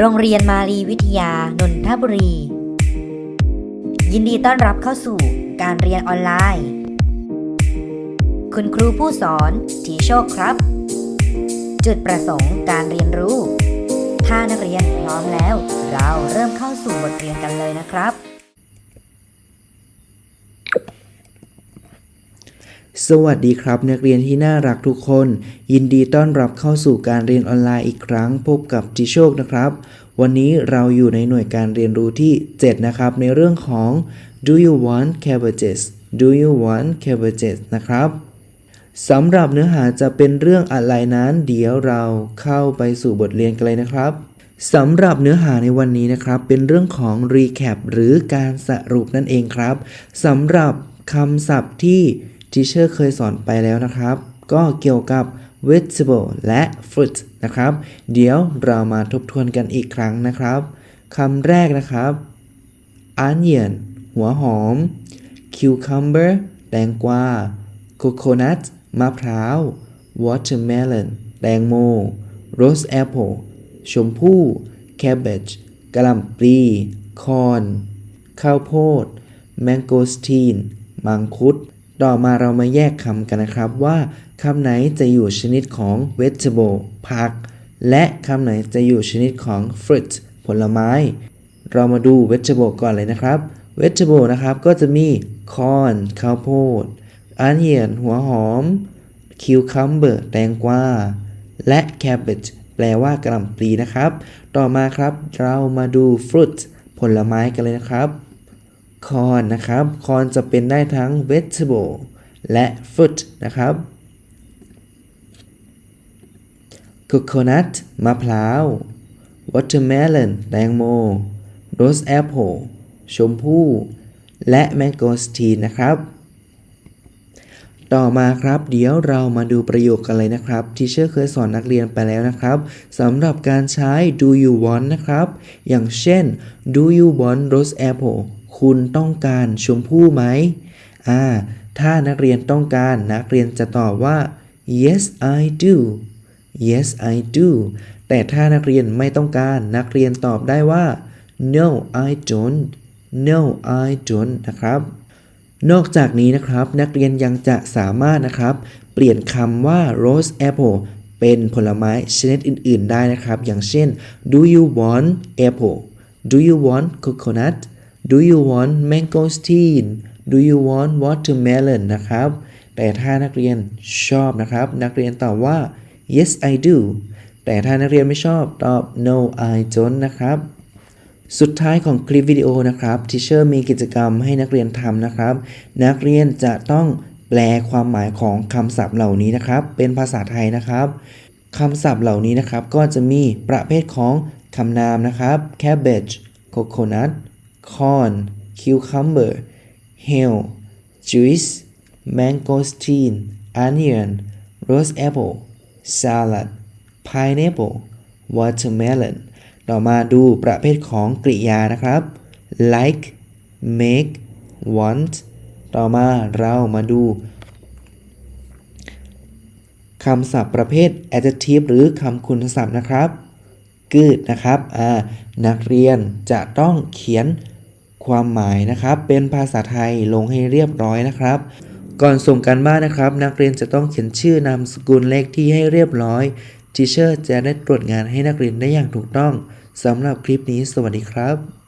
โรงเรียนมาลีวิทยานนทบุรี ยินดีต้อนรับเข้าสู่การเรียนออนไลน์ คุณครูผู้สอนทีโชคครับ จุดประสงค์การเรียนรู้ ถ้านักเรียนพร้อมแล้ว เราเริ่มเข้าสู่บทเรียนกันเลยนะครับ สวัสดีครับนักเรียนที่น่ารักทุกคน ยินดีต้อนรับเข้าสู่การเรียนออนไลน์อีกครั้ง พบกับจิโชคนะครับ วันนี้เราอยู่ในหน่วยการเรียนรู้ที่ 7 นะครับ ในเรื่องของ do you want cabbages do you want cabbages นะครับสำหรับเนื้อหาจะเป็นเรื่องอะไรนั้น เดี๋ยวเราเข้าไปสู่บทเรียนกันเลยนะครับสำหรับเนื้อหาในวันนี้นะครับ เป็นเรื่องของ recap หรือการสรุปนั่นเองครับสำหรับคำศัพท์ที่ ทีเชอร์เคยสอนไปแล้วนะครับ ก็เกี่ยวกับ vegetable และ fruit นะครับ เดี๋ยวเรามาทบทวนกันอีกครั้งนะครับคำแรกนะครับ onion หัวหอม cucumber แตงกวา coconut มะพร้าว watermelon แตงโม rose apple ชมพู่ cabbage กะหล่ำปลี corn ข้าวโพด mangosteen มังคุด ต่อมาเรามาแยกคำกันนะครับว่าคำไหนจะอยู่ชนิดของ vegetable ผัก และคำไหนจะอยู่ชนิดของ fruit ผลไม้ เรามาดู vegetable ก่อนเลยนะครับ vegetable นะครับก็จะมี corn ข้าวโพด onion หัวหอม cucumber แตงกวา และ cabbage แปลว่ากระหล่ำปลีนะครับ ต่อมาครับเรามาดู fruit ผลไม้กันเลยนะครับ คอนนะครับคอนจะเป็นได้ทั้ง vegetable และ fruit นะครับ coconut มะพร้าว watermelon แตงโม rose apple ชมพู่ และ mangosteen นะครับ ต่อมาครับเดี๋ยวเรามาดูประโยคกันเลยนะครับ ที่เชื่อเคยสอนนักเรียนไปแล้วนะครับสำหรับการใช้ do you want นะครับ อย่างเช่น do you want rose apple คุณต้องการชมพู่ไหมอ่าถ้านักเรียนต้องการนักเรียนจะตอบว่า yes I do yes I do แต่ถ้านักเรียนไม่ต้องการนักเรียนตอบได้ว่า no I don't no I don't นะครับ นอกจากนี้นะครับนักเรียนยังจะสามารถนะครับ เปลี่ยนคำว่า rose apple เป็นผลไม้ชนิดอื่น ๆ ได้นะครับ อย่างเช่น do you want apple do you want coconut do you want mangosteen do you want watermelon นะครับ แต่ถ้านักเรียนชอบนะครับ นักเรียนตอบว่า yes I do แต่ถ้านักเรียนไม่ชอบตอบ no I don't นะครับ สุดท้ายของคลิปวิดีโอนะครับทิเชอร์มีกิจกรรมให้นักเรียนทำนะครับ นักเรียนจะต้องแปลความหมายของคำศัพท์เหล่านี้นะครับ เป็นภาษาไทยนะครับคำศัพท์เหล่านี้นะครับก็จะมีประเภทของคำนามนะครับ cabbage coconut corn cucumber hail juice mangosteen onion rose apple salad pineapple watermelon ต่อมาดูประเภทของกริยานะครับ like make want ต่อมาเรามาดูคำศัพท์ประเภท adjective หรือคำคุณศัพท์นะครับ good นะครับอ่านักเรียนจะต้องเขียน ความหมายนะครับ เป็นภาษาไทยลงให้เรียบร้อยนะครับ ก่อนส่งการบ้านนะครับ นักเรียนจะต้องเขียนชื่อนามสกุลเลขที่ให้เรียบร้อยทีเชอร์จะได้ตรวจงานให้นักเรียนได้อย่างถูกต้องสำหรับคลิปนี้สวัสดีครับ